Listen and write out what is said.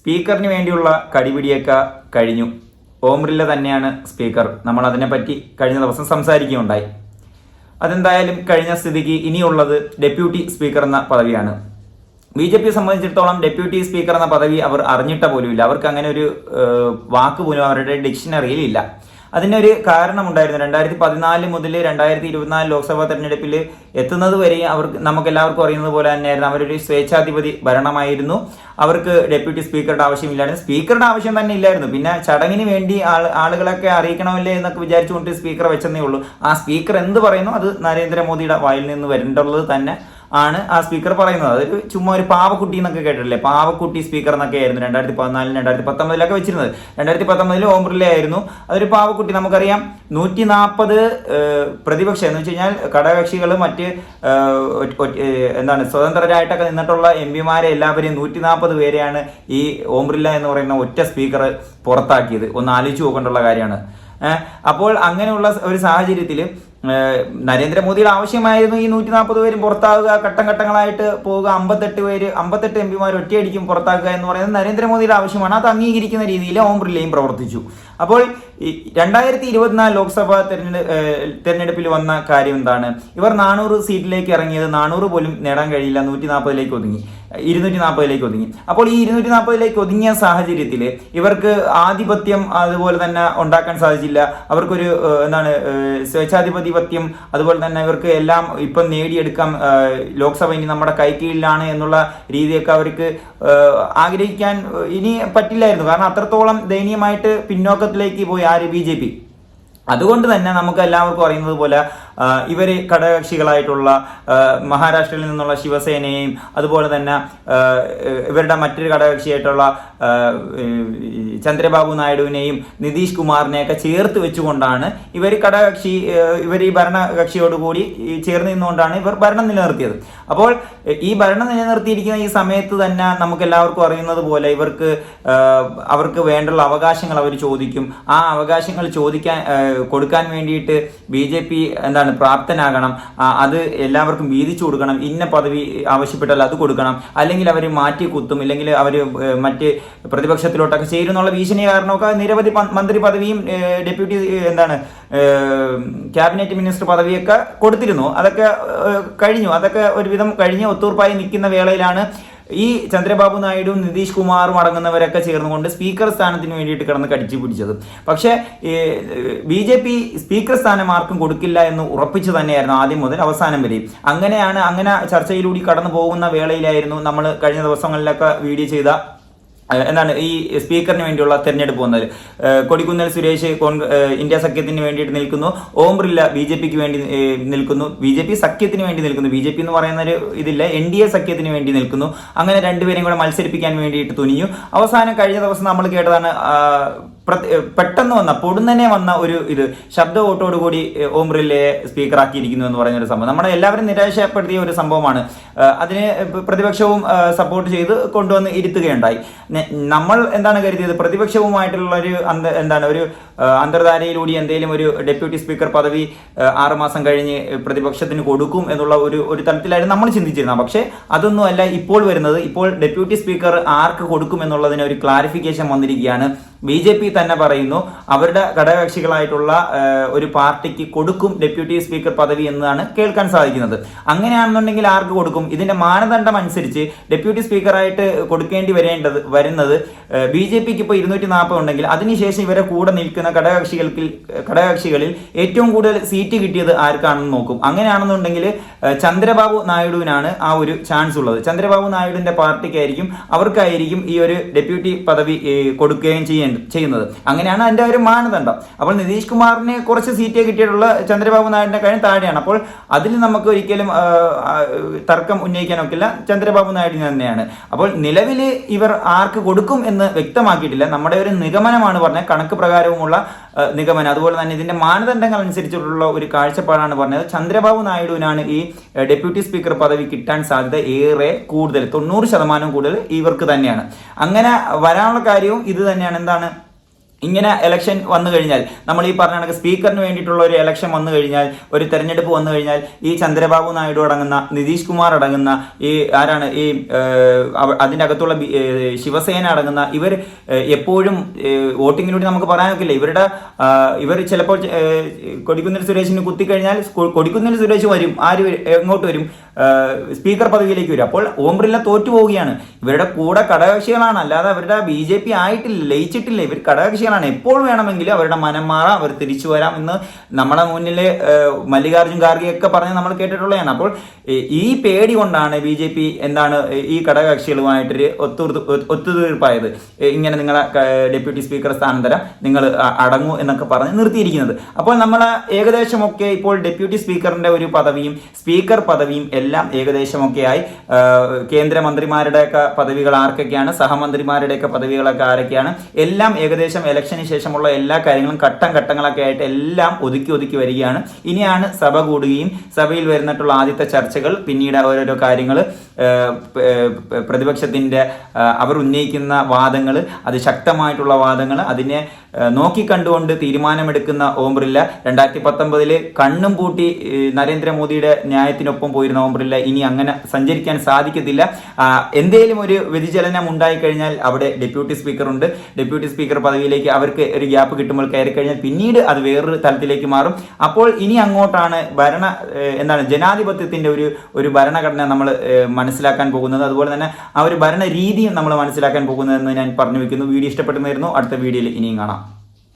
സ്പീക്കറിന് വേണ്ടിയുള്ള കടിപിടിയൊക്കെ കഴിഞ്ഞു. ഓംറില്ല തന്നെയാണ് സ്പീക്കർ. നമ്മൾ അതിനെപ്പറ്റി കഴിഞ്ഞ ദിവസം സംസാരിക്കുകയുണ്ടായി. അതെന്തായാലും കഴിഞ്ഞ സ്ഥിതിക്ക് ഇനിയുള്ളത് ഡെപ്യൂട്ടി സ്പീക്കർ എന്ന പദവിയാണ്. ബി ജെ പിയെ സംബന്ധിച്ചിടത്തോളം ഡെപ്യൂട്ടി സ്പീക്കർ എന്ന പദവി അവർ അറിഞ്ഞിട്ട പോലുമില്ല. അവർക്ക് അങ്ങനെ ഒരു വാക്ക് പോലും അവരുടെ ഡിക്ഷണറിയിൽ ഇല്ല അതിനൊരു കാരണമുണ്ടായിരുന്നു. രണ്ടായിരത്തി പതിനാല് മുതൽ രണ്ടായിരത്തി ഇരുപത്തിനാല് ലോക്സഭാ തെരഞ്ഞെടുപ്പിൽ എത്തുന്നത് വരെ അവർക്ക് നമുക്ക് എല്ലാവർക്കും അറിയുന്നത് പോലെ തന്നെയായിരുന്നു. അവരൊരു സ്വേച്ഛാധിപതി ഭരണമായിരുന്നു. അവർക്ക് ഡെപ്യൂട്ടി സ്പീക്കറുടെ ആവശ്യമില്ലായിരുന്നു. സ്പീക്കറുടെ ആവശ്യം തന്നെ ഇല്ലായിരുന്നു. പിന്നെ ചടങ്ങിന് വേണ്ടി ആളുകളൊക്കെ അറിയിക്കണമല്ലേ എന്നൊക്കെ വിചാരിച്ചുകൊണ്ട് സ്പീക്കർ വെച്ചെന്നേ ഉള്ളൂ. ആ സ്പീക്കർ എന്ത് പറയുന്നു അത് നരേന്ദ്രമോദിയുടെ വായിൽ നിന്ന് വരേണ്ടുള്ളത് തന്നെ. ആണ് ആ സ്പീക്കർ പറയുന്നത്. അതൊരു ചുമ്മാ ഒരു പാവക്കുട്ടി എന്നൊക്കെ കേട്ടിട്ടില്ലേ? പാവക്കുട്ടി സ്പീക്കർ എന്നൊക്കെ ആയിരുന്നു രണ്ടായിരത്തി പതിനാലിന് രണ്ടായിരത്തി പത്തൊമ്പതിലൊക്കെ വെച്ചിരുന്നത്. രണ്ടായിരത്തി പത്തൊമ്പതിൽ ഓം ബിർല ആയിരുന്നു അതൊരു പാവക്കുട്ടി. നമുക്കറിയാം നൂറ്റി നാൽപ്പത് പ്രതിപക്ഷം എന്ന് വെച്ച് കഴിഞ്ഞാൽ ഘടകകക്ഷികൾ മറ്റ് എന്താണ് സ്വതന്ത്രരായിട്ടൊക്കെ നിന്നിട്ടുള്ള എം പിമാരെ എല്ലാവരെയും നൂറ്റി നാൽപ്പത് പേരെയാണ് ഈ ഓം ബിർല എന്ന് പറയുന്ന ഒറ്റ സ്പീക്കർ പുറത്താക്കിയത്. ഒന്ന് ആലോചിച്ച് നോക്കേണ്ടുള്ള കാര്യമാണ്. അപ്പോൾ അങ്ങനെയുള്ള ഒരു സാഹചര്യത്തിൽ നരേന്ദ്രമോദിയുടെ ആവശ്യമായിരുന്നു ഈ നൂറ്റി നാൽപ്പത് പേരും പുറത്താകുക ഘട്ടം ഘട്ടങ്ങളായിട്ട് പോവുക അമ്പത്തെട്ട് പേര് അമ്പത്തെട്ട് എം പിമാർ ഒറ്റയടിക്കും പുറത്താക്കുക എന്ന് പറയുന്നത് നരേന്ദ്രമോദിയുടെ ആവശ്യമാണ്. അത് അംഗീകരിക്കുന്ന രീതിയിൽ ഓം ബിർലയും പ്രവർത്തിച്ചു. അപ്പോൾ രണ്ടായിരത്തി ഇരുപത്തിനാല് ലോക്സഭാ തെരഞ്ഞെടുപ്പ് തെരഞ്ഞെടുപ്പിൽ വന്ന കാര്യം എന്താണ്? ഇവർ നാനൂറ് സീറ്റിലേക്ക് ഇറങ്ങിയത് നാനൂറ് പോലും നേടാൻ കഴിയില്ല നൂറ്റി നാൽപ്പതിലേക്ക് ഒതുങ്ങി. ഇരുന്നൂറ്റി നാൽപ്പതിലേക്ക് ഒതുങ്ങി. അപ്പോൾ ഈ ഇരുന്നൂറ്റി നാൽപ്പതിലേക്ക് ഒതുങ്ങിയ സാഹചര്യത്തിൽ ഇവർക്ക് ആധിപത്യം അതുപോലെ തന്നെ ഉണ്ടാക്കാൻ സാധിച്ചില്ല. അവർക്കൊരു എന്താണ് ഏഹ്, സ്വേച്ഛാധിപതിപത്യം അതുപോലെ തന്നെ ഇവർക്ക് എല്ലാം ഇപ്പം നേടിയെടുക്കാം ലോക്സഭ ഇനി നമ്മുടെ കൈക്കീഴിലാണ് എന്നുള്ള രീതിയൊക്കെ അവർക്ക് ആഗ്രഹിക്കാൻ ഇനി പറ്റില്ലായിരുന്നു കാരണം അത്രത്തോളം ദയനീയമായിട്ട് പിന്നോക്കത്തിലേക്ക് പോയി ആര് ബി ജെ പി അതുകൊണ്ട് തന്നെ നമുക്ക് എല്ലാവർക്കും അറിയുന്നത് പോലെ ഇവർ ഘടകകക്ഷികളായിട്ടുള്ള മഹാരാഷ്ട്രയിൽ നിന്നുള്ള ശിവസേനയെയും അതുപോലെ തന്നെ ഇവരുടെ മറ്റൊരു ഘടകകക്ഷിയായിട്ടുള്ള ചന്ദ്രബാബു നായിഡുവിനെയും നിതീഷ് കുമാറിനെയൊക്കെ ചേർത്ത് വെച്ചുകൊണ്ടാണ് ഇവർ ഘടകകക്ഷി ഇവർ ഈ ഭരണകക്ഷിയോടുകൂടി കൂടി ചേർന്ന് നിന്നുകൊണ്ടാണ് ഇവർ ഭരണം നിലനിർത്തിയത്. അപ്പോൾ ഈ ഭരണം നിലനിർത്തിയിരിക്കുന്ന ഈ സമയത്ത് തന്നെ നമുക്ക് എല്ലാവർക്കും അറിയുന്നത് പോലെ ഇവർക്ക് അവർക്ക് വേണ്ടുള്ള അവകാശങ്ങൾ അവർ ചോദിക്കും. ആ അവകാശങ്ങൾ ചോദിക്കാൻ കൊടുക്കാൻ വേണ്ടിയിട്ട് ബി ജെ പി എന്താണ് പ്രാപ്തനാകണം. അത് എല്ലാവർക്കും വീതിച്ചു കൊടുക്കണം. ഇന്ന പദവി ആവശ്യപ്പെട്ടാൽ അത് കൊടുക്കണം. അല്ലെങ്കിൽ അവർ മാറ്റി കുത്തും. ഇല്ലെങ്കിൽ അവർ മറ്റ് പ്രതിപക്ഷത്തിലോട്ടൊക്കെ ചേരുന്നുള്ള ഭീഷണി കാരണമൊക്കെ നിരവധി മന്ത്രി പദവിയും ഡെപ്യൂട്ടി എന്താണ് ക്യാബിനറ്റ് മിനിസ്റ്റർ പദവിയൊക്കെ കൊടുത്തിരുന്നു. അതൊക്കെ കഴിഞ്ഞു. അതൊക്കെ ഒരുവിധം കഴിഞ്ഞ് ഒത്തൂർപ്പായി നിൽക്കുന്ന വേളയിലാണ് ഈ ചന്ദ്രബാബു നായിഡുവും നിതീഷ് കുമാറും അടങ്ങുന്നവരൊക്കെ ചേർന്നുകൊണ്ട് സ്പീക്കർ സ്ഥാനത്തിന് വേണ്ടിയിട്ട് കിടന്ന് കടിച്ചു പിടിച്ചത്. പക്ഷേ ബി ജെ പി സ്പീക്കർ സ്ഥാനം ആർക്കും കൊടുക്കില്ല എന്ന് ഉറപ്പിച്ചു തന്നെയായിരുന്നു ആദ്യം മുതൽ അവസാനം വരെയും. അങ്ങനെയാണ് അങ്ങനെ ചർച്ചയിലൂടെ കടന്നു പോകുന്ന വേളയിലായിരുന്നു നമ്മൾ കഴിഞ്ഞ ദിവസങ്ങളിലൊക്കെ വീഡിയോ ചെയ്ത എന്താണ് ഈ സ്പീക്കറിന് വേണ്ടിയുള്ള തെരഞ്ഞെടുപ്പ് വന്നത്? കൊടിക്കുന്നൽ സുരേഷ് ഇന്ത്യ സഖ്യത്തിന് വേണ്ടിയിട്ട് നിൽക്കുന്നു. ഓം ബിർല ബി ജെ പിക്ക് വേണ്ടി നിൽക്കുന്നു. ബി ജെ പി സഖ്യത്തിന് വേണ്ടി നിൽക്കുന്നു. ബി ജെ പി എന്ന് പറയുന്ന ഒരു ഇതില്ല. എൻ ഡി എ സഖ്യത്തിന് വേണ്ടി നിൽക്കുന്നു. അങ്ങനെ രണ്ടുപേരും കൂടെ മത്സരിപ്പിക്കാൻ വേണ്ടിയിട്ട് തുനിഞ്ഞു. അവസാനം കഴിഞ്ഞ ദിവസം നമ്മൾ കേട്ടതാണ് പെട്ടെന്ന് വന്ന പൊടുന്നനെ വന്ന ഒരു ഇത് ശബ്ദ വോട്ടോടുകൂടി കൂടി ഓം ബിർലയെ സ്പീക്കറാക്കിയിരിക്കുന്നു എന്ന് പറയുന്ന ഒരു സംഭവം. നമ്മുടെ എല്ലാവരും നിരാശപ്പെടുത്തിയ ഒരു സംഭവമാണ്. അതിന് പ്രതിപക്ഷവും സപ്പോർട്ട് ചെയ്ത് കൊണ്ടുവന്ന് ഇരുത്തുകയുണ്ടായി. നമ്മൾ എന്താണ് കരുതിയത്? പ്രതിപക്ഷവുമായിട്ടുള്ള ഒരു എന്താണ് ഒരു അന്തർധാരയിലൂടെ എന്തെങ്കിലും ഒരു ഡെപ്യൂട്ടി സ്പീക്കർ പദവി ആറുമാസം കഴിഞ്ഞ് പ്രതിപക്ഷത്തിന് കൊടുക്കും എന്നുള്ള ഒരു ഒരു തലത്തിലായിരുന്നു നമ്മൾ ചിന്തിച്ചിരുന്നത്. പക്ഷേ അതൊന്നുമല്ല ഇപ്പോൾ വരുന്നത്. ഇപ്പോൾ ഡെപ്യൂട്ടി സ്പീക്കർ ആർക്ക് കൊടുക്കും എന്നുള്ളതിന് ഒരു ക്ലാരിഫിക്കേഷൻ വന്നിരിക്കുകയാണ്. ബി ജെ പി തന്നെ പറയുന്നു അവരുടെ ഘടകകക്ഷികളായിട്ടുള്ള ഒരു പാർട്ടിക്ക് കൊടുക്കും ഡെപ്യൂട്ടി സ്പീക്കർ പദവി എന്നതാണ് കേൾക്കാൻ സാധിക്കുന്നത്. അങ്ങനെയാണെന്നുണ്ടെങ്കിൽ ആർക്ക് കൊടുക്കും? ഇതിന്റെ മാനദണ്ഡം അനുസരിച്ച് ഡെപ്യൂട്ടി സ്പീക്കറായിട്ട് കൊടുക്കേണ്ടി വരേണ്ടത് വരുന്നത് ബി ജെ പിക്ക് ഇപ്പോൾ ഇരുന്നൂറ്റി നാൽപ്പത് ഉണ്ടെങ്കിൽ അതിനുശേഷം ഇവരെ കൂടെ നിൽക്കുന്ന ഘടകകക്ഷികൾക്ക് ഘടകകക്ഷികളിൽ ഏറ്റവും കൂടുതൽ സീറ്റ് കിട്ടിയത് ആർക്കാണെന്ന് നോക്കും. അങ്ങനെയാണെന്നുണ്ടെങ്കിൽ ചന്ദ്രബാബു നായിഡുവിനാണ് ആ ഒരു ചാൻസ് ഉള്ളത്. ചന്ദ്രബാബു നായിഡുവിന്റെ പാർട്ടിക്കായിരിക്കും അവർക്കായിരിക്കും ഈ ഒരു ഡെപ്യൂട്ടി പദവി കൊടുക്കുകയും ചെയ്യേണ്ട ചെയ്യുന്നത്. അങ്ങനെയാണ് അതിന്റെ ഒരു മാനദണ്ഡം. അപ്പോൾ നിതീഷ് കുമാറിന് കുറച്ച് സീറ്റേ കിട്ടിയിട്ടുള്ള ചന്ദ്രബാബു നായിഡിന്റെ കാര്യം താഴെയാണ്. അപ്പോൾ അതിൽ നമുക്ക് ഒരിക്കലും തർക്കം ഉന്നയിക്കാനൊക്കില്ല. ചന്ദ്രബാബു നായിഡിന് തന്നെയാണ്. അപ്പോൾ നിലവിൽ ഇവർ ആർക്ക് കൊടുക്കും എന്ന് വ്യക്തമാക്കിയിട്ടില്ല. നമ്മുടെ ഒരു നിഗമനമാണ് പറഞ്ഞത്. കണക്ക് പ്രകാരവുമുള്ള നിഗമനം. അതുപോലെ തന്നെ ഇതിന്റെ മാനദണ്ഡങ്ങൾ അനുസരിച്ചുള്ള ഒരു കാഴ്ചപ്പാടാണ് പറഞ്ഞത്. ചന്ദ്രബാബു നായിഡുവിനാണ് ഈ ഡെപ്യൂട്ടി സ്പീക്കർ പദവി കിട്ടാൻ സാധ്യത ഏറെ കൂടുതൽ. തൊണ്ണൂറ് ശതമാനം കൂടുതൽ ഇവർക്ക് തന്നെയാണ്. അങ്ങനെ വരാനുള്ള കാര്യവും ഇത് തന്നെയാണ്. എന്താണ് ഇങ്ങനെ ഇലക്ഷൻ വന്നു കഴിഞ്ഞാൽ നമ്മൾ ഈ പറഞ്ഞ കണക്ക് സ്പീക്കറിന് വേണ്ടിയിട്ടുള്ള ഒരു ഇലക്ഷൻ വന്നു കഴിഞ്ഞാൽ ഒരു തെരഞ്ഞെടുപ്പ് വന്നു കഴിഞ്ഞാൽ ഈ ചന്ദ്രബാബു നായിഡു അടങ്ങുന്ന നിതീഷ് കുമാർ അടങ്ങുന്ന ഈ ആരാണ് ഈ അതിന്റെ അകത്തുള്ള ശിവസേന അടങ്ങുന്ന ഇവർ എപ്പോഴും വോട്ടിങ്ങിലൂടെ നമുക്ക് പറയാനൊക്കില്ല ഇവരുടെ ഇവർ ചിലപ്പോൾ കൊടിക്കുന്നിൽ സുരേഷിന് കുത്തിക്കഴിഞ്ഞാൽ കൊടിക്കുന്നിൽ സുരേഷ് വരും ആര് എങ്ങോട്ട് വരും സ്പീക്കർ പദവിയിലേക്ക് വരും. അപ്പോൾ ഓം ബിർള തോറ്റു പോവുകയാണ് ഇവരുടെ കൂടെ ഘടകകക്ഷികളാണ്. അല്ലാതെ അവരുടെ ബി ജെ പി ആയിട്ടില്ല ലയിച്ചിട്ടില്ല. ഇവർ ഘടകകക്ഷികളാണ്. എപ്പോൾ വേണമെങ്കിലും അവരുടെ മനം മാറാം അവർ തിരിച്ചു വരാം എന്ന് നമ്മുടെ മുന്നിൽ മല്ലികാർജുൻ ഖാർഗെയൊക്കെ പറഞ്ഞ് നമ്മൾ കേട്ടിട്ടുള്ളതാണ്. അപ്പോൾ ഈ പേടി കൊണ്ടാണ് ബി ജെ പി എന്താണ് ഈ ഘടകകക്ഷികളുമായിട്ടൊരു ഒത്തു ഒത്തുതീർപ്പായത് ഇങ്ങനെ നിങ്ങളെ ഡെപ്യൂട്ടി സ്പീക്കർ സ്ഥാനം തരാം. നിങ്ങൾ അടങ്ങൂ എന്നൊക്കെ പറഞ്ഞ് നിർത്തിയിരിക്കുന്നത്. അപ്പോൾ നമ്മൾ ഏകദേശമൊക്കെ ഇപ്പോൾ ഡെപ്യൂട്ടി സ്പീക്കറിന്റെ ഒരു പദവിയും സ്പീക്കർ പദവിയും ഏകദേശമൊക്കെയായി ആഹ്, കേന്ദ്രമന്ത്രിമാരുടെയൊക്കെ പദവികൾ ആർക്കൊക്കെയാണ്? സഹമന്ത്രിമാരുടെയൊക്കെ പദവികളൊക്കെ ആരൊക്കെയാണ്? എല്ലാം ഏകദേശം ഇലക്ഷന് ശേഷമുള്ള എല്ലാ കാര്യങ്ങളും ഘട്ടം ഘട്ടങ്ങളൊക്കെ ആയിട്ട് എല്ലാം ഒതുക്കി ഒതുക്കി വരികയാണ്. ഇനിയാണ് സഭ കൂടുകയും സഭയിൽ വരുന്നിട്ടുള്ള ആദ്യത്തെ ചർച്ചകൾ പിന്നീട് ഓരോരോ കാര്യങ്ങൾ പ്രതിപക്ഷത്തിന്റെ അവർ ഉന്നയിക്കുന്ന വാദങ്ങൾ അത് ശക്തമായിട്ടുള്ള വാദങ്ങൾ അതിനെ നോക്കി നോക്കിക്കണ്ടുകൊണ്ട് തീരുമാനമെടുക്കുന്ന ഓം ബിർല രണ്ടായിരത്തി പത്തൊമ്പതിൽ കണ്ണും പൂട്ടി നരേന്ദ്രമോദിയുടെ ന്യായത്തിനൊപ്പം പോയിരുന്ന ഓം ഇനി അങ്ങനെ സഞ്ചരിക്കാൻ സാധിക്കത്തില്ല. എന്തെങ്കിലും ഒരു വ്യതിചലനം ഉണ്ടായിക്കഴിഞ്ഞാൽ അവിടെ ഡെപ്യൂട്ടി സ്പീക്കർ ഉണ്ട് ഡെപ്യൂട്ടി സ്പീക്കർ പദവിയിലേക്ക് അവർക്ക് ഒരു ഗ്യാപ്പ് കിട്ടുമ്പോൾ കയറി കഴിഞ്ഞാൽ പിന്നീട് അത് വേറൊരു തലത്തിലേക്ക് മാറും. അപ്പോൾ ഇനി അങ്ങോട്ടാണ് ഭരണ എന്താണ് ജനാധിപത്യത്തിന്റെ ഒരു ഒരു ഭരണഘടന നമ്മൾ മനസ്സിലാക്കാൻ പോകുന്നത്. അതുപോലെ തന്നെ ആ ഒരു ഭരണ രീതിയും നമ്മൾ മനസ്സിലാക്കാൻ പോകുന്നതെന്ന് ഞാൻ പറഞ്ഞു വെക്കുന്നു വീഡിയോ ഇഷ്ടപ്പെടുന്നതായിരുന്നു അടുത്ത വീഡിയോയിൽ ഇനിയും കാണാം.